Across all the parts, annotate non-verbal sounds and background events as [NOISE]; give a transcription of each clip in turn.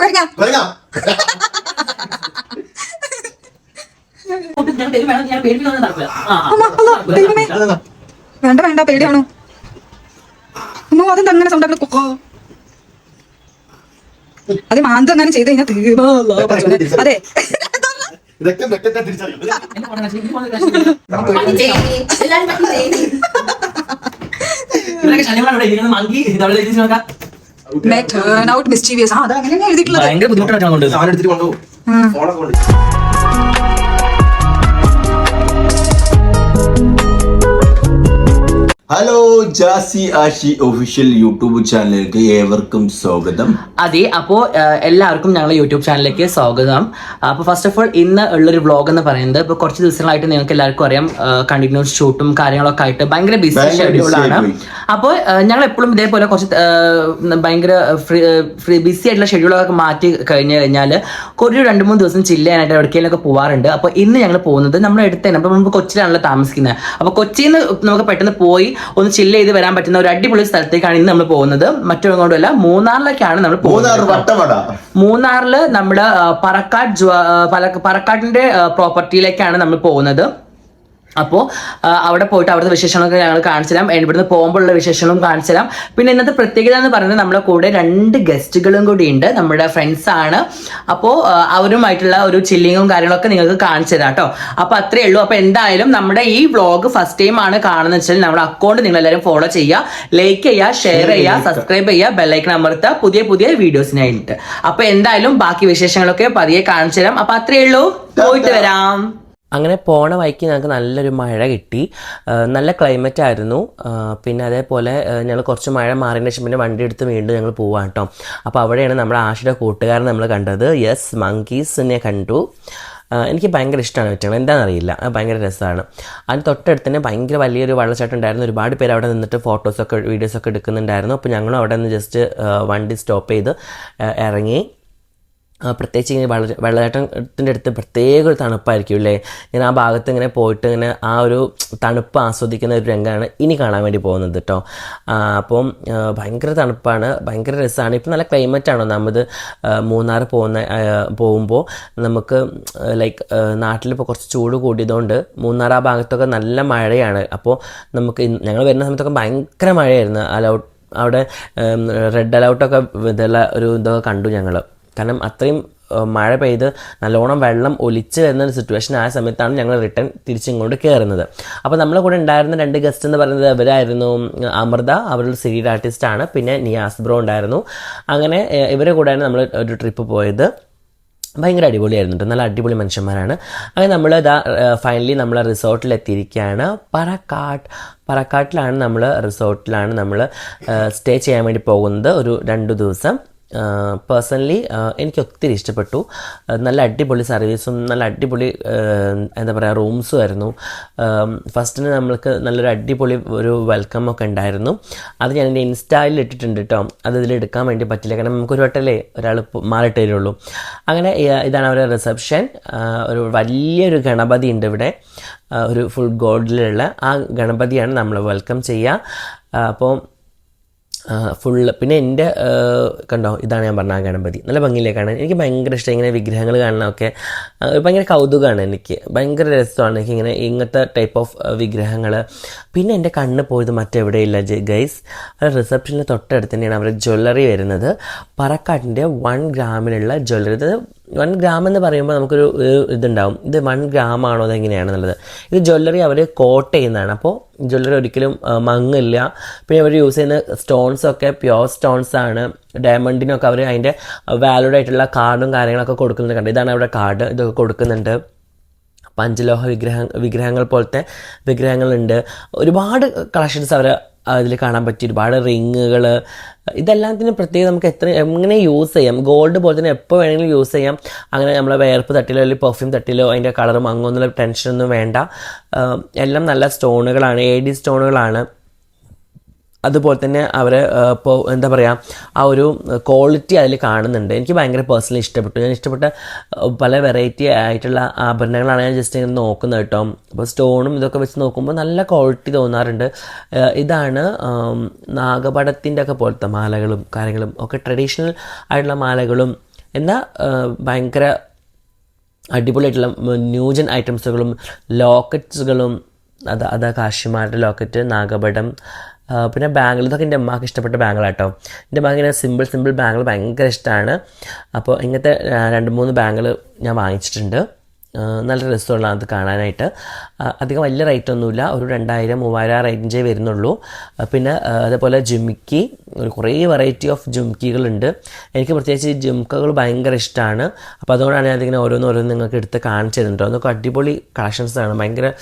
നടക്കില്ല ആ അമ്മ, അമ്മ, വേണ്ട വേണ്ട പേടിയാണോ. അമ്മ അതെന്താ അങ്ങനെ സൗണ്ട് അത് മാന്ത അങ്ങനെ ചെയ്ത് കഴിഞ്ഞാൽ അതെ. ശനിവാരം ഇവിടെ ഇരിക്കുന്നത് മങ്കി ഇതവിടെ നോക്കാം. മേ ടേൺ ഔട്ട് മിസ്റ്റീവിയസ് ആ അത് അങ്ങനെയാണ് എഴുതിയിട്ടുള്ളത്. ഭയങ്കര ബുദ്ധിമുട്ടാണ് കൊണ്ട് സാധനം എടുത്തിട്ട് കൊണ്ടുപോകും. ഉം. ഫോണൊക്കെ കൊണ്ട് hello Jasi Ashi official YouTube ചാനലിലേക്ക് ഏവർക്കും സ്വാഗതം. അതെ അപ്പോൾ എല്ലാവർക്കും ഞങ്ങളുടെ യൂട്യൂബ് ചാനലിലേക്ക് സ്വാഗതം. അപ്പോൾ ഫസ്റ്റ് ഓഫ് ഓൾ ഇന്ന് ഉള്ളൊരു വ്ളോഗ് എന്ന് പറയുന്നത് ഇപ്പോൾ കുറച്ച് ദിവസങ്ങളായിട്ട് നിങ്ങൾക്ക് എല്ലാവർക്കും അറിയാം. കണ്ടിന്യൂസ് ഷൂട്ടും കാര്യങ്ങളൊക്കെ ആയിട്ട് ഭയങ്കര ബിസി ഷെഡ്യൂളാണ് അപ്പോൾ ഞങ്ങൾ എപ്പോഴും ഇതേപോലെ കുറച്ച് ഭയങ്കര ഫ്രീ ബിസി ആയിട്ടുള്ള ഷെഡ്യൂളൊക്കെ മാറ്റി കഴിഞ്ഞ് കഴിഞ്ഞാൽ ഒരു രണ്ട് മൂന്ന് ദിവസം ചില്ല ചെയ്യാനായിട്ട് എവിടേക്കെങ്കിലൊക്കെ പോവാറുണ്ട്. അപ്പോൾ ഇന്ന് ഞങ്ങൾ പോകുന്നത് നമ്മുടെ അടുത്ത് തന്നെ. അപ്പോൾ നമുക്ക് കൊച്ചിയിലാണല്ലോ താമസിക്കുന്നത്. അപ്പോൾ കൊച്ചിയിൽ നിന്ന് നമുക്ക് പെട്ടെന്ന് പോയി ഒന്ന് ചില്ല് ചെയ്ത് വരാൻ പറ്റുന്ന ഒരു അടിപൊളി സ്ഥലത്തേക്കാണ് ഇന്ന് നമ്മൾ പോകുന്നത്. മറ്റൊരു കൊണ്ടുമല്ല മൂന്നാറിലേക്കാണ് നമ്മൾ പോകുന്നത് മൂന്നാറിൽ നമ്മുടെ പറക്കാട് പറക്കാട്ടിന്റെ പറക്കാടിന്റെ പ്രോപ്പർട്ടിയിലേക്കാണ് നമ്മൾ പോകുന്നത്. അപ്പോൾ അവിടെ പോയിട്ട് അവിടുത്തെ വിശേഷങ്ങളൊക്കെ ഞങ്ങൾ കാണിച്ചു തരാം ഇവിടുന്ന് പോകുമ്പോഴുള്ള വിശേഷങ്ങളും കാണിച്ചു തരാം പിന്നെ ഇന്നത്തെ പ്രത്യേകത എന്ന് പറയുന്നത് നമ്മുടെ കൂടെ രണ്ട് ഗസ്റ്റുകളും കൂടി ഉണ്ട്. നമ്മുടെ ഫ്രണ്ട്സ് ആണ്. അപ്പോൾ അവരുമായിട്ടുള്ള ഒരു ചില്ലിങ്ങും കാര്യങ്ങളൊക്കെ നിങ്ങൾക്ക് കാണിച്ചു തരാം കേട്ടോ. അപ്പോൾ അത്രയേ ഉള്ളൂ. അപ്പോൾ എന്തായാലും നമ്മുടെ ഈ വ്ളോഗ് ഫസ്റ്റ് ടൈം ആണ് കാണുന്നത് വെച്ചാൽ നമ്മുടെ അക്കൗണ്ട് നിങ്ങൾ എല്ലാവരും ഫോളോ ചെയ്യുക ലൈക്ക് ചെയ്യുക ഷെയർ ചെയ്യുക സബ്സ്ക്രൈബ് ചെയ്യുക ബെല്ലൈക്കൺ അമർത്തുക പുതിയ പുതിയ വീഡിയോസിനായിട്ട് അപ്പോൾ എന്തായാലും ബാക്കി വിശേഷങ്ങളൊക്കെ പതിയെ കാണിച്ചു തരാം അപ്പോൾ അത്രയേ ഉള്ളൂ പോയിട്ട് വരാം. അങ്ങനെ പോണ വഴിക്ക് ഞങ്ങൾക്ക് നല്ലൊരു മഴ കിട്ടി. നല്ല ക്ലൈമറ്റ് ആയിരുന്നു. പിന്നെ അതേപോലെ ഞങ്ങൾ കുറച്ച് മഴ മാറിയതിന് ശേഷം പിന്നെ വണ്ടി എടുത്ത് വീണ്ടും ഞങ്ങൾ പോവാം കേട്ടോ അപ്പോൾ അവിടെയാണ് നമ്മുടെ ആശയുടെ കൂട്ടുകാരൻ നമ്മൾ കണ്ടത്. യെസ് മങ്കീസിനെ കണ്ടു. എനിക്ക് ഭയങ്കര ഇഷ്ടമാണ് വെച്ചാൽ എന്താണെന്നറിയില്ല. ഭയങ്കര രസമാണ്. അതിന് തൊട്ടടുത്ത് തന്നെ ഭയങ്കര വലിയൊരു വെള്ളച്ചാട്ടം ഉണ്ടായിരുന്നു. ഒരുപാട് പേര് അവിടെ നിന്നിട്ട് ഫോട്ടോസൊക്കെ വീഡിയോസൊക്കെ എടുക്കുന്നുണ്ടായിരുന്നു. അപ്പോൾ ഞങ്ങളും അവിടെ നിന്ന് ജസ്റ്റ് വണ്ടി സ്റ്റോപ്പ് ചെയ്ത് ഇറങ്ങി. പ്രത്യേകിച്ച് ഇങ്ങനെ വെള്ള വെള്ളച്ചാട്ടത്തിന്റെ അടുത്ത് പ്രത്യേക ഒരു തണുപ്പായിരിക്കും അല്ലേ? ഞാൻ ആ ഭാഗത്ത് ഇങ്ങനെ പോയിട്ട് ഇങ്ങനെ ആ ഒരു തണുപ്പ് ആസ്വദിക്കുന്ന ഒരു രംഗമാണ് ഇനി കാണാൻ വേണ്ടി പോകുന്നത് കേട്ടോ അപ്പം ഭയങ്കര തണുപ്പാണ് ഭയങ്കര രസമാണ് ഇപ്പം നല്ല ക്ലൈമറ്റ് ആണോ നമ്മത് മൂന്നാർ പോകുന്ന പോകുമ്പോൾ നമുക്ക് ലൈക്ക് നാട്ടിലിപ്പോൾ കുറച്ച് ചൂട് കൂടിയതുകൊണ്ട് മൂന്നാർ ആ ഭാഗത്തൊക്കെ നല്ല മഴയാണ്. അപ്പോൾ നമുക്ക് ഞങ്ങൾ വരുന്ന സമയത്തൊക്കെ ഭയങ്കര മഴയായിരുന്നു. അലൗട്ട് അവിടെ റെഡ് അലൗട്ടൊക്കെ ഇതുള്ള ഒരു ഇതൊക്കെ കണ്ടു ഞങ്ങൾ കാരണം അത്രയും മഴ പെയ്ത് നല്ലോണം വെള്ളം ഒലിച്ച് വരുന്ന ഒരു സിറ്റുവേഷൻ ആയ സമയത്താണ് ഞങ്ങൾ റിട്ടേൺ തിരിച്ചിങ്ങോട്ട് കയറുന്നത് അപ്പോൾ നമ്മളെ കൂടെ ഉണ്ടായിരുന്ന രണ്ട് ഗസ്റ്റ് എന്ന് പറയുന്നത് അവരായിരുന്നു അമൃത അവരുടെ സീരിയൽ ആർട്ടിസ്റ്റ് ആണ്. പിന്നെ നിയാസ് ബ്രോ ഉണ്ടായിരുന്നു. അങ്ങനെ ഇവരെ കൂടെയാണ് നമ്മൾ ഒരു ട്രിപ്പ് പോയത്. ഭയങ്കര അടിപൊളിയായിരുന്നു കേട്ടോ നല്ല അടിപൊളി മനുഷ്യന്മാരാണ്. അങ്ങനെ നമ്മൾ ഇതാ ഫൈനലി നമ്മൾ റിസോർട്ടിൽ എത്തിയിരിക്കുകയാണ്. പറക്കാട്ട് പറക്കാട്ടിലാണ് നമ്മൾ റിസോർട്ടിലാണ് നമ്മൾ സ്റ്റേ ചെയ്യാൻ വേണ്ടി പോകുന്നത് ഒരു രണ്ട് ദിവസം. പേഴ്സണലി എനിക്ക് ഒത്തിരി ഇഷ്ടപ്പെട്ടു. നല്ല അടിപൊളി സർവീസും നല്ല അടിപൊളി എന്താ പറയുക റൂംസും ആയിരുന്നു. ഫസ്റ്റിന് നമ്മൾക്ക് നല്ലൊരു അടിപൊളി ഒരു വെൽക്കം ഒക്കെ ഉണ്ടായിരുന്നു. അത് ഞാൻ എന്റെ ഇൻസ്റ്റയിൽ ഇട്ടിട്ടുണ്ട് കേട്ടോ അത് ഇതിൽ എടുക്കാൻ വേണ്ടി പറ്റില്ല. കാരണം നമുക്കൊരു വട്ടല്ലേ ഒരാൾ തരുള്ളൂ അങ്ങനെ ഇതാണ് അവരുടെ റിസപ്ഷൻ ഒരു വലിയൊരു ഗണപതി ഉണ്ട് ഇവിടെ. ഒരു ഫുൾ ഗോൾഡിലുള്ള ആ ഗണപതിയാണ് നമ്മൾ വെൽക്കം ചെയ്യുക. അപ്പോൾ ഫുള്ള് പിന്നെ എന്റെ കണ്ടോ? ഇതാണ് ഞാൻ പറഞ്ഞ ഗണപതി. നല്ല ഭംഗിയിലേ കാണാൻ എനിക്ക് ഭയങ്കര ഇഷ്ടം. ഇങ്ങനെ വിഗ്രഹങ്ങൾ കാണാനൊക്കെ ഭയങ്കര കൗതുകമാണ് എനിക്ക്. ഭയങ്കര രസമാണ്. എനിക്ക് ഇങ്ങനെ ഇങ്ങനത്തെ ടൈപ്പ് ഓഫ് വിഗ്രഹങ്ങൾ പിന്നെ എന്റെ കണ്ണ് പോയത് മറ്റെവിടെയില്ല ഗൈസ് റിസപ്ഷനിൽ തൊട്ടടുത്ത് തന്നെയാണ് അവരുടെ ജ്വല്ലറി വരുന്നത്. പറക്കാട്ടിന്റെ വൺ ഗ്രാമിലുള്ള ജ്വല്ലറി ഇത് വൺ ഗ്രാം എന്ന് പറയുമ്പോൾ നമുക്കൊരു ഇതുണ്ടാവും. ഇത് വൺ ഗ്രാം ആണോ അതെങ്ങനെയാണെന്നുള്ളത് ഇത് ജ്വല്ലറി അവർ കോട്ട് ചെയ്യുന്നതാണ്. അപ്പോൾ ജ്വല്ലറി ഒരിക്കലും മങ്ങില്ല പിന്നെ അവർ യൂസ് ചെയ്യുന്ന സ്റ്റോൺസൊക്കെ പ്യോർ സ്റ്റോൺസ് ആണ്. ഡയമണ്ടിനൊക്കെ അവർ അതിന്റെ വാലിഡ് ആയിട്ടുള്ള കാർഡും കാര്യങ്ങളൊക്കെ കൊടുക്കുന്നുണ്ട് കണ്ടു. ഇതാണ് അവിടെ കാർഡ്. ഇതൊക്കെ കൊടുക്കുന്നുണ്ട്. പഞ്ചലോഹ വിഗ്രഹ വിഗ്രഹങ്ങൾ പോലത്തെ വിഗ്രഹങ്ങളുണ്ട്. ഒരുപാട് കളക്ഷൻസ് അവർ അതിൽ കാണാൻ പറ്റിയ ഒരുപാട് റിങ്ങുകൾ ഇതെല്ലാത്തിനും പ്രത്യേകം നമുക്ക് എത്ര എങ്ങനെ യൂസ് ചെയ്യാം? ഗോൾഡ് പോലെ തന്നെ എപ്പോൾ വേണമെങ്കിലും യൂസ് ചെയ്യാം. അങ്ങനെ നമ്മളെ വേർപ്പ് തട്ടിലോ അല്ലെങ്കിൽ പെർഫ്യൂം തട്ടിലോ അതിന്റെ കളറും അങ്ങൊന്നുള്ള ടെൻഷനൊന്നും വേണ്ട. എല്ലാം നല്ല സ്റ്റോണുകളാണ്. A D സ്റ്റോണുകളാണ്. അതുപോലെ തന്നെ അവരെ ഇപ്പോൾ എന്താ പറയുക ആ ഒരു ക്വാളിറ്റി അതിൽ കാണുന്നുണ്ട്. എനിക്ക് ഭയങ്കര പേഴ്സണലി ഇഷ്ടപ്പെട്ടു. ഞാൻ ഇഷ്ടപ്പെട്ട പല വെറൈറ്റി ആയിട്ടുള്ള ആഭരണങ്ങളാണ് ഞാൻ ജസ്റ്റ് ഇങ്ങനെ നോക്കുന്നത് കേട്ടോ. അപ്പോൾ സ്റ്റോണും ഇതൊക്കെ വെച്ച് നോക്കുമ്പോൾ നല്ല ക്വാളിറ്റി തോന്നാറുണ്ട്. ഇതാണ് നാഗപടത്തിന്റെ ഒക്കെ പോലത്തെ മാലകളും കാര്യങ്ങളും ഒക്കെ ട്രഡീഷണൽ ആയിട്ടുള്ള മാലകളും. എന്നാൽ ഭയങ്കര അടിപൊളിയായിട്ടുള്ള ന്യൂജൻ ഐറ്റംസുകളും ലോക്കറ്റ്സുകളും അത് അത് കാശിമാരുടെ ലോക്കറ്റ് നാഗപടം പിന്നെ ബാംഗിൾ ഇതൊക്കെ എന്റെ അമ്മയ്ക്ക് ഇഷ്ടപ്പെട്ട ബാംഗിളാട്ടോ എന്റെ അമ്മ ഇങ്ങനെ സിമ്പിൾ സിമ്പിൾ ബാംഗിൾ ഭയങ്കര ഇഷ്ടമാണ് അപ്പോൾ ഇങ്ങനത്തെ രണ്ട് മൂന്ന് ബാംഗിൾ ഞാൻ വാങ്ങിച്ചിട്ടുണ്ട്. നല്ല രസമുള്ള അത് കാണാനായിട്ട്. അധികം വലിയ റേറ്റ് ഒന്നുമില്ല. ഒരു രണ്ടായിരം മൂവായിരം റേഞ്ചേ വരുന്നുള്ളൂ. പിന്നെ അതേപോലെ ജുമിക്കി കുറേ വെറൈറ്റി ഓഫ് ജുംക്കികളുണ്ട്. എനിക്ക് പ്രത്യേകിച്ച് ജുംക്കകൾ ഭയങ്കര ഇഷ്ടമാണ് അപ്പോൾ അതുകൊണ്ടാണ് ഞാൻ അതിങ്ങനെ ഓരോന്ന് ഓരോന്ന് നിങ്ങൾക്ക് എടുത്ത് കാണിച്ചു തരുന്നുണ്ട് അതൊക്കെ അടിപൊളി കളക്ഷൻസാണ് ഭയങ്കര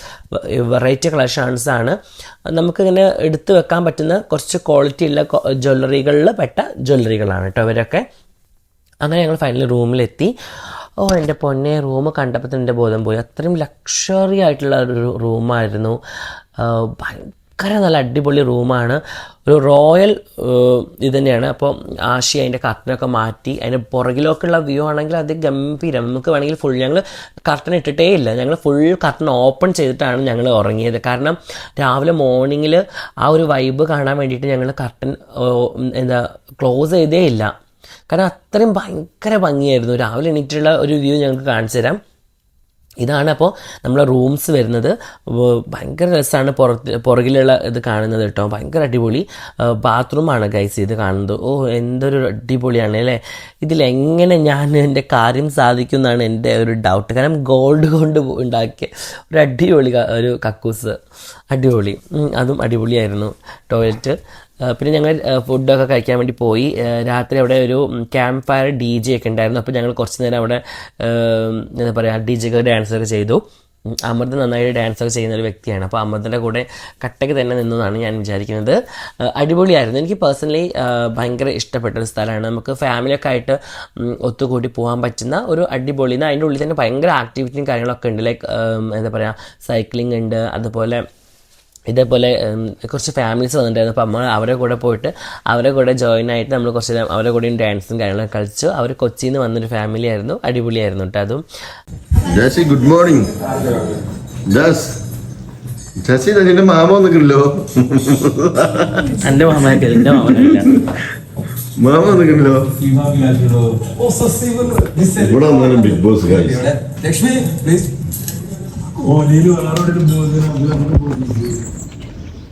വെറൈറ്റി കളക്ഷൻസാണ് നമുക്കിങ്ങനെ എടുത്ത് വെക്കാൻ പറ്റുന്ന കുറച്ച് ക്വാളിറ്റി ഉള്ള ജ്വല്ലറികളിൽ പെട്ട ജ്വല്ലറികളാണ് കേട്ടോ ഇവരൊക്കെ. അങ്ങനെ ഞങ്ങൾ ഫൈനലി റൂമിലെത്തി ഓ എന്റെ പൊന്നെ റൂം കണ്ടപ്പോൾ തന്നെ എന്റെ ബോധം പോയി. അത്രയും ലക്ഷറി ആയിട്ടുള്ള ഒരു റൂമായിരുന്നു. ഭയങ്കര നല്ല അടിപൊളി റൂമാണ്. ഒരു റോയൽ ഇത് തന്നെയാണ്. അപ്പോൾ ആശി അതിന്റെ കർട്ടനൊക്കെ മാറ്റി അതിന്റെ പുറകിലൊക്കെയുള്ള വ്യൂ ആണെങ്കിൽ അത് ഗംഭീരം. നമുക്ക് വേണമെങ്കിൽ ഫുൾ ഞങ്ങൾ കർട്ടൻ ഇട്ടിട്ടേ ഇല്ല. ഞങ്ങൾ ഫുൾ കർട്ടൻ ഓപ്പൺ ചെയ്തിട്ടാണ് ഞങ്ങൾ ഉറങ്ങിയത്. കാരണം രാവിലെ മോർണിംഗിൽ ആ ഒരു വൈബ് കാണാൻ വേണ്ടിയിട്ട് ഞങ്ങൾ കർട്ടൻ എന്താ ക്ലോസ് ചെയ്തേ ഇല്ല. കാരണം അത്രയും ഭയങ്കര ഭംഗിയായിരുന്നു. രാവിലെ എണീറ്റുള്ള ഒരു വ്യൂ ഞങ്ങൾക്ക് കാണിച്ചു തരാം. ഇതാണ് അപ്പോൾ നമ്മളെ റൂംസ് വരുന്നത്. ഭയങ്കര രസമാണ് പുറത്ത് പുറകിലുള്ള ഇത് കാണുന്നത് കേട്ടോ. ഭയങ്കര അടിപൊളി. ബാത്റൂമാണ് ഗൈസ് ഇത് കാണുന്നത്. ഓ എന്തൊരു അടിപൊളിയാണ് അല്ലേ? ഇതിലെങ്ങനെ ഞാൻ എന്റെ കാര്യം സാധിക്കും എന്നാണ് എന്റെ ഒരു ഡൗട്ട് കാരണം ഗോൾഡ് കൊണ്ട് ഉണ്ടാക്കിയ ഒരു അടിപൊളി ഒരു കക്കൂസ്. അടിപൊളി. അതും അടിപൊളിയായിരുന്നു. ടോയ്ലറ്റ് പിന്നെ ഞങ്ങൾ ഫുഡൊക്കെ കഴിക്കാൻ വേണ്ടി പോയി. രാത്രി അവിടെ ഒരു ക്യാമ്പ് ഫയർ ഡി ജെ ഒക്കെ ഉണ്ടായിരുന്നു. അപ്പോൾ ഞങ്ങൾ കുറച്ച് നേരം അവിടെ എന്താ പറയുക ഡി ജെ ഒക്കെ ഡാൻസ് ഒക്കെ ചെയ്തു. അമൃത് നന്നായിട്ട് ഡാൻസ് ഒക്കെ ചെയ്യുന്ന ഒരു വ്യക്തിയാണ്. അപ്പോൾ അമൃതന്റെ കൂടെ കട്ടയ്ക്ക് തന്നെ നിന്നതാണ് ഞാൻ വിചാരിക്കുന്നത്. അടിപൊളിയായിരുന്നു. എനിക്ക് പേഴ്സണലി ഭയങ്കര ഇഷ്ടപ്പെട്ട ഒരു സ്ഥലമാണ്. നമുക്ക് ഫാമിലിയൊക്കെ ആയിട്ട് ഒത്തുകൂടി പോകാൻ പറ്റുന്ന ഒരു അടിപൊളി അതിന്റെ ഉള്ളിൽ തന്നെ ഭയങ്കര ആക്ടിവിറ്റിയും കാര്യങ്ങളൊക്കെ ഉണ്ട്. ലൈക്ക് എന്താ പറയുക സൈക്ലിംഗ് ഉണ്ട്. അതുപോലെ ഇതേപോലെ കുറച്ച് ഫാമിലീസ് വന്നിട്ടുണ്ടായിരുന്നു. അപ്പോൾ നമ്മൾ അവരുടെ കൂടെ പോയിട്ട് അവരുടെ കൂടെ ജോയിൻ ആയിട്ട് നമ്മൾ കുറച്ച് നേരം അവരെ കൂടെയും ഡാൻസും കാര്യങ്ങളൊക്കെ കളിച്ചു. അവർ കൊച്ചിയിൽ നിന്ന് വന്നൊരു ഫാമിലി ആയിരുന്നു. അടിപൊളിയായിരുന്നു കേട്ടോ അതും. ഗുഡ് മോർണിംഗ് ശശി നിന്റെ മാമ വന്നിട്ടില്ലോ? എന്റെ മാമനൊക്കെ മാമനല്ല മാമ ഇവിടെ വന്നാലും Bigg Boss guys please.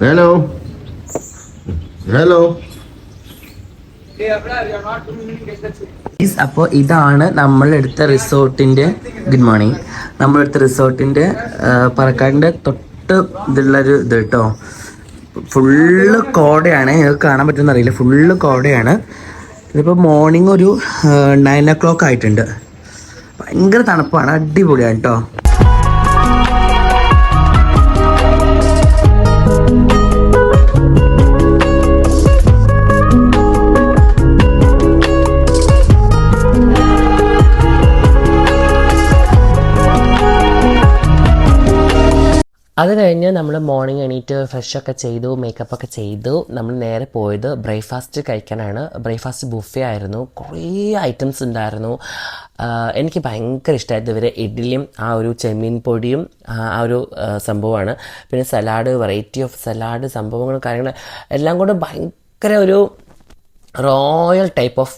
Hello hello അപ്പോൾ ഇതാണ് നമ്മളെടുത്ത റിസോർട്ടിന്റെ ഗുഡ് മോർണിംഗ് നമ്മളെടുത്ത റിസോർട്ടിന്റെ പറക്കാടിന്റെ തൊട്ട് ഇതുള്ളൊരു ഇത് കേട്ടോ ഫുള്ള് കോടയാണ്. നിങ്ങൾക്ക് കാണാൻ പറ്റുമെന്ന് അറിയില്ല. ഫുള്ള് കോടയാണ്. ഇതിപ്പോൾ മോർണിംഗ് ഒരു നയൻ ഒ ക്ലോക്ക് ആയിട്ടുണ്ട്. ഭയങ്കര തണുപ്പാണ്. അടിപൊളിയാണ് കേട്ടോ അത് കഴിഞ്ഞ് നമ്മൾ മോർണിംഗ് എണീറ്റ് ഫ്രഷൊക്കെ ചെയ്തു മേക്കപ്പ് ഒക്കെ ചെയ്തു നമ്മൾ നേരെ പോയത് ബ്രേക്ക്ഫാസ്റ്റ് കഴിക്കാനാണ്. ബ്രേക്ക്ഫാസ്റ്റ് ബുഫേ ആയിരുന്നു. കുറേ ഐറ്റംസ് ഉണ്ടായിരുന്നു. എനിക്ക് ഭയങ്കര ഇഷ്ടമായത് ഇവരെ ഇഡ്ഡലിയും ആ ഒരു ചെമ്മീൻ പൊടിയും ആ ഒരു സംഭവമാണ്. പിന്നെ സലാഡ് വെറൈറ്റി ഓഫ് സലാഡ് സംഭവങ്ങളും കാര്യങ്ങൾ എല്ലാം കൊണ്ട് ഭയങ്കര ഒരു റോയൽ ടൈപ്പ് ഓഫ്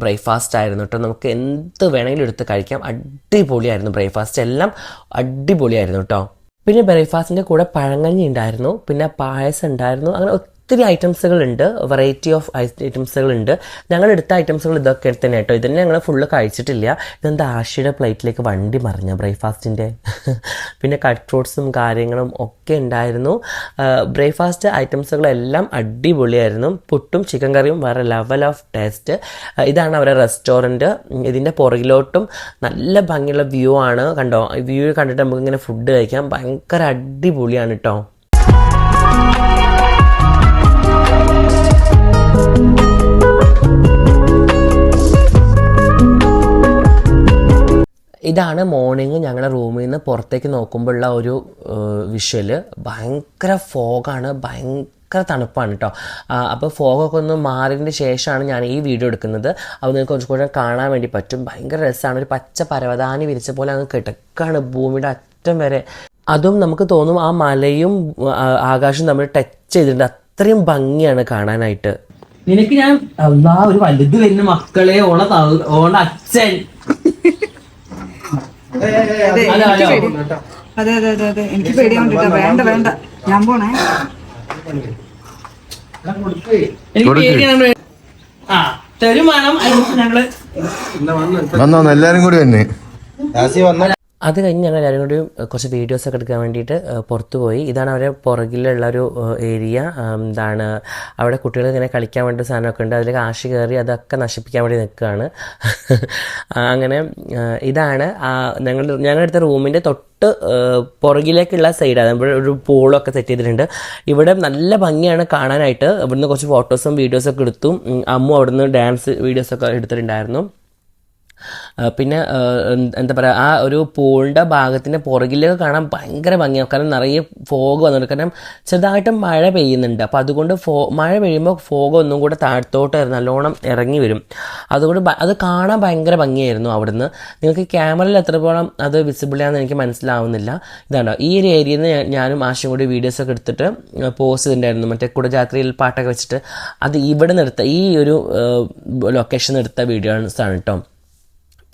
ബ്രേക്ക്ഫാസ്റ്റ് ആയിരുന്നു കേട്ടോ നമുക്ക് എന്ത് വേണമെങ്കിലും എടുത്ത് കഴിക്കാം. അടിപൊളിയായിരുന്നു ബ്രേക്ക്ഫാസ്റ്റ് എല്ലാം അടിപൊളിയായിരുന്നു കേട്ടോ പിന്നെ ബ്രേക്ക്ഫാസ്റ്റിന്റെ കൂടെ പഴങ്കഞ്ഞി ഉണ്ടായിരുന്നു. പിന്നെ പായസം ഉണ്ടായിരുന്നു. അങ്ങനെ ഒത്തിരി ഐറ്റംസുകൾ ഉണ്ട് വെറൈറ്റി ഓഫ് ഐറ്റംസുകൾ ഉണ്ട് ഞങ്ങൾ എടുത്ത ഐറ്റംസുകൾ ഇതൊക്കെ തന്നെ കേട്ടോ ഇതിന് ഞങ്ങൾ ഫുള്ള് കഴിച്ചിട്ടില്ല. ഇതെന്താ ആശയുടെ പ്ലേറ്റിലേക്ക് വണ്ടി മറിഞ്ഞ ബ്രേക്ക്ഫാസ്റ്റിന്റെ [LAUGHS] പിന്നെ കട്ട് ഫ്രൂട്ട്സും കാര്യങ്ങളും ഒക്കെ ഉണ്ടായിരുന്നു. ബ്രേക്ക്ഫാസ്റ്റ് ഐറ്റംസുകളെല്ലാം അടിപൊളിയായിരുന്നു. പുട്ടും ചിക്കൻ കറിയും വേറെ ലെവൽ ഓഫ് ടേസ്റ്റ് ഇതാണ് അവരുടെ റെസ്റ്റോറന്റ് ഇതിന്റെ പുറകിലോട്ടും നല്ല ഭംഗിയുള്ള വ്യൂ ആണ്. കണ്ടോ? വ്യൂ കണ്ടിട്ട് നമുക്ക് ഇങ്ങനെ ഫുഡ് കഴിക്കാം. ഭയങ്കര അടിപൊളിയാണ് കേട്ടോ ഇതാണ് മോർണിംഗ് ഞങ്ങളുടെ റൂമിൽ നിന്ന് പുറത്തേക്ക് നോക്കുമ്പോഴുള്ള ഒരു വിഷ്വൽ. ഭയങ്കര ഫോഗാണ് ഭയങ്കര തണുപ്പാണ് കേട്ടോ അപ്പോൾ ഫോഗൊക്കെ ഒന്ന് മാറിയതിന് ശേഷമാണ് ഞാൻ ഈ വീഡിയോ എടുക്കുന്നത്. അപ്പോൾ നിങ്ങൾക്ക് കുറച്ചും കൂടെ കാണാൻ വേണ്ടി പറ്റും. ഭയങ്കര രസമാണ് ഒരു പച്ച പരവതാനി വിരിച്ച പോലെ അങ്ങ് കിടക്കാണ് ഭൂമിയുടെ അറ്റം വരെ. അതും നമുക്ക് തോന്നും ആ മലയും ആകാശവും നമ്മൾ ടച്ച് ചെയ്തിട്ടുണ്ട്. അത്രയും ഭംഗിയാണ് കാണാനായിട്ട്. നിനക്ക് ഞാൻ ഒരു വലുത് വരുന്ന മക്കളെ തള്ള- ഓള അച്ഛൻ. അതെ അതെ അതെ അതെ. എനിക്ക് പേടിയാവുണ്ട് വേണ്ട വേണ്ട. ഞാൻ പോണേ. എനിക്ക് പേടിയാണ് ആ തരും വേണം അതിന് ഞങ്ങൾ വന്നോ എല്ലാരും കൂടി തന്നെ അത് കഴിഞ്ഞ് ഞങ്ങൾ എല്ലാവരും കൂടി കുറച്ച് വീഡിയോസ് ഒക്കെ എടുക്കാൻ വേണ്ടിയിട്ട് പുറത്ത് പോയി. ഇതാണ് അവരെ പുറകിലുള്ള ഒരു ഏരിയ എന്താണ് അവിടെ കുട്ടികൾ ഇങ്ങനെ കളിക്കാൻ വേണ്ടി സാധനമൊക്കെ ഉണ്ട്. അതിൽ കാശ് കയറി അതൊക്കെ നശിപ്പിക്കാൻ വേണ്ടി നിൽക്കുകയാണ്. [LAUGHS] അങ്ങനെ ഇതാണ് ഞങ്ങൾ ഞങ്ങളെടുത്ത റൂമിന്റെ തൊട്ട് പുറകിലേക്കുള്ള സൈഡാണ് ഇവിടെ ഒരു പൂളൊക്കെ സെറ്റ് ചെയ്തിട്ടുണ്ട്. ഇവിടെ നല്ല ഭംഗിയാണ് കാണാനായിട്ട്. ഇവിടുന്ന് കുറച്ച് ഫോട്ടോസും വീഡിയോസൊക്കെ എടുത്തു. അമ്മു അവിടുന്ന് ഡാൻസ് വീഡിയോസൊക്കെ എടുത്തിട്ടുണ്ടായിരുന്നു. പിന്നെ എന്താ പറയുക ആ ഒരു പൂളിന്റെ ഭാഗത്തിന്റെ പുറകിലേക്ക് കാണാൻ ഭയങ്കര ഭംഗിയാണ് കാരണം നിറയെ ഫോഗ് വന്നിട്ട് കാരണം ചെറുതായിട്ട് മഴ പെയ്യുന്നുണ്ട്. അപ്പോൾ അതുകൊണ്ട് ഫോ മഴ പെയ്യുമ്പോൾ ഫോഗ് ഒന്നും കൂടെ താഴത്തോട്ട് നല്ലോണം ഇറങ്ങി വരും. അതുകൊണ്ട് അത് കാണാൻ ഭയങ്കര ഭംഗിയായിരുന്നു അവിടുന്ന്. നിങ്ങൾക്ക് ക്യാമറയിൽ എത്രത്തോളം അത് വിസിബിൾ ആണെന്ന് എനിക്ക് മനസ്സിലാവുന്നില്ല. ഇതാണോ ഈ ഒരു ഏരിയയിൽ നിന്ന് ഞാനും ആശയും കൂടി വീഡിയോസൊക്കെ എടുത്തിട്ട് പോസ്റ്റ് ചെയ്തിട്ടുണ്ടായിരുന്നു. മറ്റേ കുടജാത്രയിൽ പാട്ടൊക്കെ വെച്ചിട്ട്. അത് ഇവിടെ നിർത്ത ഈ ഒരു ലൊക്കേഷൻ എടുത്ത വീഡിയോ ആണ് കേട്ടോ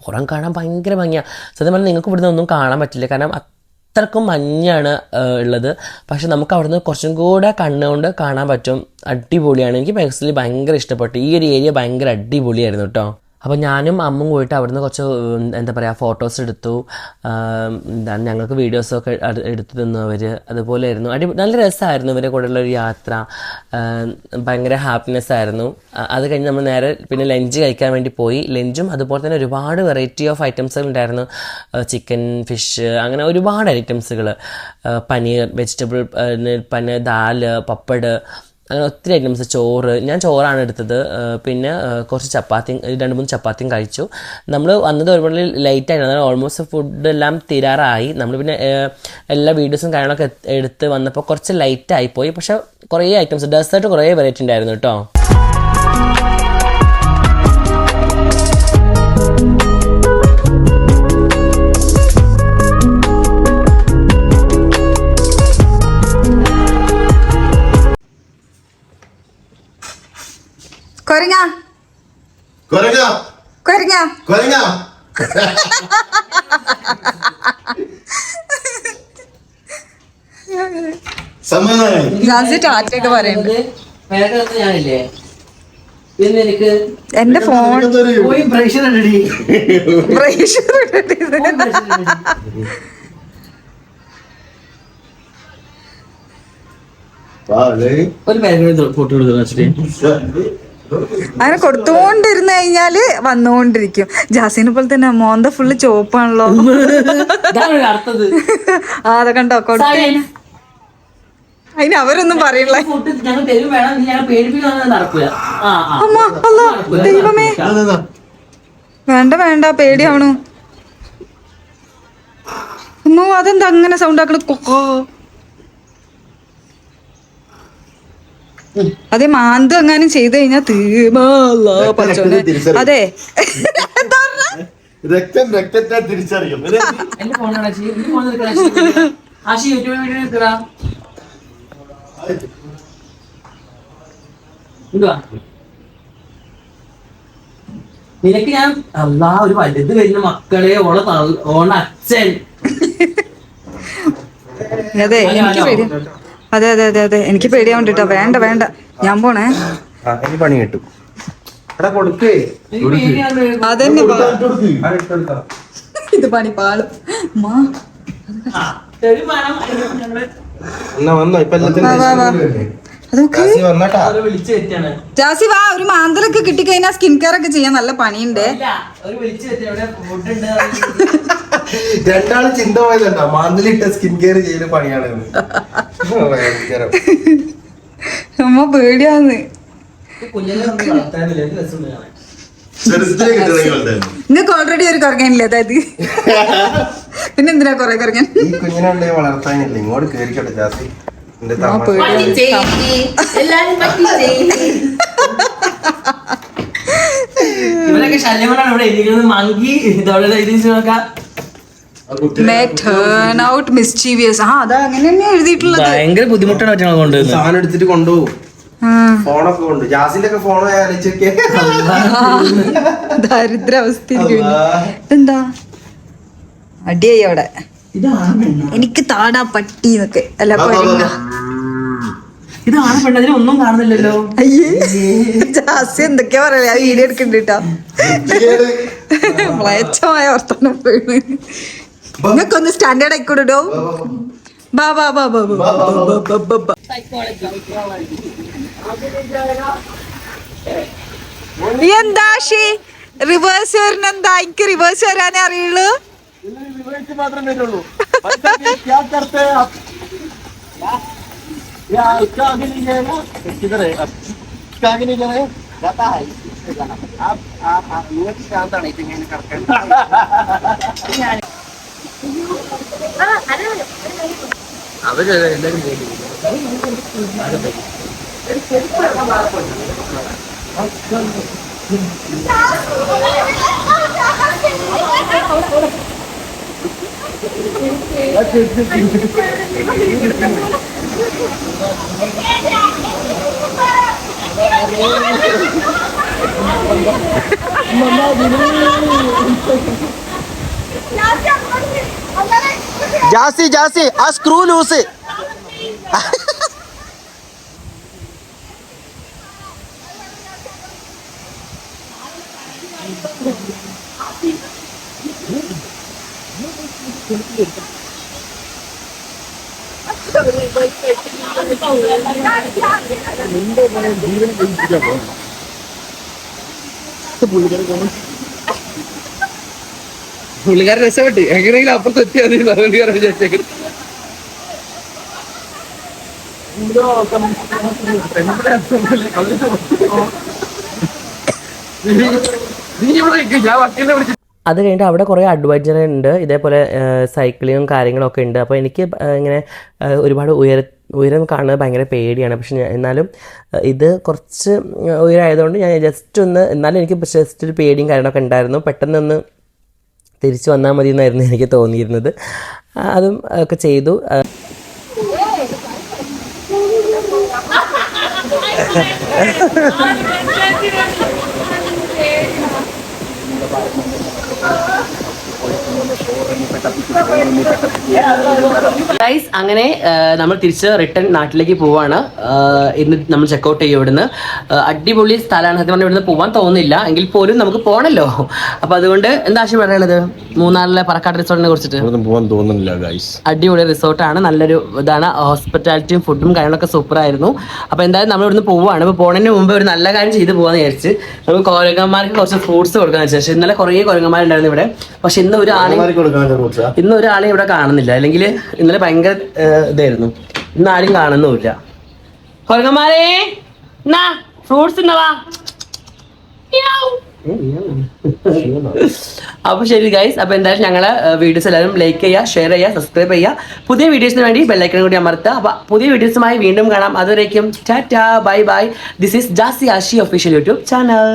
പുറം കാണാൻ ഭയങ്കര ഭംഗിയാണ് സത്യം പറഞ്ഞാൽ നിങ്ങൾക്ക് ഇവിടുന്ന് ഒന്നും കാണാൻ പറ്റില്ല. കാരണം അത്രക്കും മഞ്ഞാണ് ഉള്ളത്. പക്ഷെ നമുക്ക് അവിടുന്ന് കുറച്ചും കൂടെ കണ്ണുകൊണ്ട് കാണാൻ പറ്റും. അടിപൊളിയാണ്. എനിക്ക് പേഴ്സണലി ഭയങ്കര ഇഷ്ടപ്പെട്ടു. ഈ ഒരു ഏരിയ ഭയങ്കര അടിപൊളിയായിരുന്നു കേട്ടോ അപ്പോൾ ഞാനും അമ്മും പോയിട്ട് അവിടുന്ന് കുറച്ച് എന്താ പറയുക ഫോട്ടോസ് എടുത്തു. എന്താണ് ഞങ്ങൾക്ക് വീഡിയോസൊക്കെ എടുത്തു തന്നു അവർ അതുപോലെ ആയിരുന്നു അടി നല്ല രസമായിരുന്നു ഇവരെ കൂടെയുള്ള ഒരു യാത്ര. ഭയങ്കര ഹാപ്പിനെസ് ആയിരുന്നു. അത് കഴിഞ്ഞ് നമ്മൾ നേരെ പിന്നെ ലഞ്ച് കഴിക്കാൻ വേണ്ടി പോയി. ലഞ്ചും അതുപോലെ തന്നെ ഒരുപാട് വെറൈറ്റി ഓഫ് ഐറ്റംസുകൾ ഉണ്ടായിരുന്നു. ചിക്കൻ ഫിഷ് അങ്ങനെ ഒരുപാട് ഐറ്റംസുകൾ പനീർ വെജിറ്റബിൾ പനീർ ദാൽ പപ്പട് അങ്ങനെ ഒത്തിരി ഐറ്റംസ് ചോറ്. ഞാൻ ചോറാണ് എടുത്തത്. പിന്നെ കുറച്ച് ചപ്പാത്തിയും രണ്ട് മൂന്ന് ചപ്പാത്തിയും കഴിച്ചു. നമ്മൾ വന്നത് ഒരുപാട് ലേറ്റ് ആയിരുന്നു. ഓൾമോസ്റ്റ് ഫുഡ് എല്ലാം തീരാറായി. നമ്മൾ പിന്നെ എല്ലാ വീഡിയോസും കാര്യങ്ങളൊക്കെ എടുത്ത് വന്നപ്പോൾ കുറച്ച് ലൈറ്റ് പോയി. പക്ഷേ കുറേ ഐറ്റംസ് ഡെസേർട്ട് കുറേ വെറൈറ്റി ഉണ്ടായിരുന്നു കേട്ടോ. കൊരങ്ങ. കൊരങ്ങ. കൊരങ്ങ. കൊരങ്ങ. ഞാനില്ലേ. എനിക്ക് എന്റെ ഫോൺ പ്രഷർ ഒരു ബാഗ് ഫോട്ടോ എടുക്കുന്ന വെച്ചിട്ട്. അങ്ങനെ കൊടുത്തോണ്ടിരുന്നു കഴിഞ്ഞാൽ വന്നുകൊണ്ടിരിക്കും. ജാസിനെ പോലെ തന്നെ മോന്ത ഫുള്ള് ചോപ്പാണല്ലോ. ഇതാണ് ഒരു അർത്ഥത് ആ അതെ കണ്ടോ കൊടുത്തു. അതിന് അവരൊന്നും പറയില്ല. അമ്മ അല്ല ദൈവമേ. വേണ്ട വേണ്ട പേടിയാവണു. അമ്മ അതെന്താ അങ്ങനെ സൗണ്ട് ആക്കണ കൊക്കോ. അതെ മാന്ത് എങ്ങാനും ചെയ്ത് കഴിഞ്ഞാ തീമാല പച്ചോനെ അതെ? രക്തം രക്തത്തെ തിരിച്ചറിയും. നിനക്ക് ഞാൻ അല്ലാ ഒരു വലുത് വരുന്ന മക്കളെ ഓള ഓണ അച്ഛൻ. അതെ എനിക്ക് പേടി. അതെ അതെ അതെ അതെ. എനിക്ക് പേടിയാവുണ്ട് കേട്ടോ വേണ്ട വേണ്ട. ഞാൻ പോണേ. എനിക്ക് പണി കിട്ടും. അതന്നെ ഇത് പണി പാളും. മാ. എന്നാ വന്നോ ഇപ്പൊ ജാസി വാ ഒരു മാന്തലൊക്കെ കിട്ടിക്കഴിഞ്ഞാൽ സ്കിൻ കെയർ ഒക്കെ ചെയ്യാൻ നല്ല പണിയുണ്ട്. ഇല്ല ഒരു വിളിച്ചു വരുത്തി അവിടെ ഫുഡ് ഉണ്ട്. രണ്ടാൾ ചിന്ത പോയതല്ല മാന്തലിട്ട സ്കിൻ കെയർ ചെയ്യുന്ന പണിയാണ്. അമ്മ പേടിയാന്ന്. നിങ്ങൾക്ക് ഓൾറെഡി ഒരു കുറങ്ങാനില്ലേ അതായത്? [LAUGHS] പിന്നെ എന്തിനാ കുറെ കുറങ്ങാൻ ഈ കുഞ്ഞിനെ വളർത്താനില്ല? ഇങ്ങോട്ട് കേറിക്കട്ടെ ജാസ്തി ഇവരൊക്കെ ശല്യം കൊണ്ടാണ് ഇവിടെ എഴുതിക്കുന്നത് മങ്കി ഇതവിടെ എഴുതി നോക്കാം മേ ടേൺ ഔട്ട് മിസ്ചീവിയസ് ആ അതാ അങ്ങനെ തന്നെ എഴുതിയിട്ടുള്ളത് ഭയങ്കര ബുദ്ധിമുട്ടാണ് പറ്റണ കൊണ്ട് സാധനം എടുത്തിട്ട് കൊണ്ടുപോകും ആ, ഫോണൊക്കെ കൊണ്ട്. ജാസിന്റെ ഒക്കെ ഫോൺ ആലോചിച്ചൊക്കെ [LAUGHS] ദാരിദ്ര്യ അവസ്ഥ എന്താ? അടിയായി അവിടെ. എനിക്ക് താടാ പട്ടി എന്നൊക്കെ. അല്ല കൊരങ്ങ ആണ് പെണ്ണതിന് ഒന്നും കാണുന്നില്ലല്ലോ. അയ്യേ. എന്തൊക്കെയാ പറയാ വീഡിയോ എടുക്കണ്ടിട്ടാ. മ്ലേച്ഛമായ വർത്തമാനം നിങ്ങൾക്കൊന്ന് സ്റ്റാൻഡേർഡ് ആയിക്കൂടോ ബാ ബാ ബാ. ബാ ബാ ബാ ബാ ബാ. എന്താ ഷീ റിവേഴ്സ് വരുന്ന എന്താ എനിക്ക് റിവേഴ്സ് വരാനേ അറിയുള്ളൂ. क्या इसका आगे नहीं जाएगा किधर है इसका आगे नहीं जाएगा जाता है आप आप आप നിങ്ങൾക്ക് ശാന്താണ് ഇത് ഇങ്ങനെ കറക്റ്റ് അവർ എല്ലാരും പോകുന്നു जासी जासी आ स्क्रू लूसी നിന്റെ പുള്ളിക്കാരൻ രക്ഷപ്പെട്ട്. എങ്ങനെയെങ്കിലും അപ്പുറത്ത് എത്തിയാൽ പുള്ളിക്കാരൻ വിചാരിച്ചേക്കും. ഞാൻ വക്കീലിനെ വിളിച്ചു അത് കഴിഞ്ഞിട്ട് അവിടെ കുറേ അഡ്വഞ്ചർ ഉണ്ട് ഇതേപോലെ സൈക്ലിങ്ങും കാര്യങ്ങളൊക്കെ ഉണ്ട് അപ്പോൾ എനിക്ക് ഇങ്ങനെ ഒരുപാട് ഉയര ഉയരം കാണുന്നത് ഭയങ്കര പേടിയാണ് പക്ഷെ ഞാൻ- എന്നാലും ഇത് കുറച്ച് ഉയരമായതുകൊണ്ട് ഞാൻ ജസ്റ്റ് ഒന്ന് എന്നാലും എനിക്ക് ജസ്റ്റ് ഒരു പേടിയും കാര്യങ്ങളൊക്കെ ഉണ്ടായിരുന്നു പെട്ടെന്ന് ഒന്ന് തിരിച്ചു വന്നാൽ മതി എന്നായിരുന്നു എനിക്ക് തോന്നിയിരുന്നത് അതും ഒക്കെ ചെയ്തു ആ, Thank you. ഗൈസ് അങ്ങനെ നമ്മൾ തിരിച്ച് റിട്ടേൺ നാട്ടിലേക്ക് പോവാണ്. ഇന്ന് നമ്മൾ ചെക്കൗട്ട് ചെയ്യും ഇവിടുന്ന്. അടിപൊളി സ്ഥലമാണ്. സത്യം പറഞ്ഞാൽ ഇവിടുന്ന് പോകാൻ തോന്നുന്നില്ല. എങ്കിൽ പോലും നമുക്ക് പോകണല്ലോ അപ്പൊ അതുകൊണ്ട് എന്താ ആശയം പറയാനുള്ളത്? മൂന്നാറിലെ പറക്കാട് റിസോർട്ടിനെ കുറിച്ചിട്ട്. പോകാൻ തോന്നുന്നില്ല ഗൈസ് അടിപൊളി റിസോർട്ടാണ് നല്ലൊരു ഇതാണ്. ഹോസ്പിറ്റാലിറ്റിയും ഫുഡും കാര്യങ്ങളൊക്കെ സൂപ്പർ ആയിരുന്നു. അപ്പൊ എന്തായാലും നമ്മൾ ഇവിടുന്ന് പോവാണ്. അപ്പൊ പോണതിന് മുമ്പ് ഒരു നല്ല കാര്യം ചെയ്ത് പോകാന്ന് വിചാരിച്ച് നമുക്ക് കോരങ്ങന്മാർക്ക് കുറച്ച് ഫ്രൂട്ട്സ് കൊടുക്കാന്ന് വെച്ചാൽ ഇന്നലെ കുറേ കൊരങ്ങന്മാരുണ്ടായിരുന്നു ഇവിടെ. പക്ഷെ ഇന്ന് ഒരു ആളെ ഇന്ന് ഒരാളെ ഇവിടെ കാണുന്നില്ല. അല്ലെങ്കിൽ ഇന്നലെ ഭയങ്കര ഇതായിരുന്നു. ഇന്ന് ആരും കാണുന്നുമില്ല കൊരങ്ങന്മാരെ എന്നാ ഫ്രൂട്ട്സ് ഉണ്ടവാ അപ്പൊ ശരി ഗൈസ് അപ്പൊ എന്തായാലും ഞങ്ങളെ വീഡിയോസ് എല്ലാവരും ലൈക്ക് ചെയ്യുക ഷെയർ ചെയ്യുക സബ്സ്ക്രൈബ് ചെയ്യുക. പുതിയ വീഡിയോസിന് വേണ്ടി ബെല്ലൈക്കൺ കൂടി അമർത്തുക. അപ്പൊ പുതിയ വീഡിയോസുമായി വീണ്ടും കാണാം. അതുവരേക്കും tata bye bye this is Jasi Ashi official YouTube channel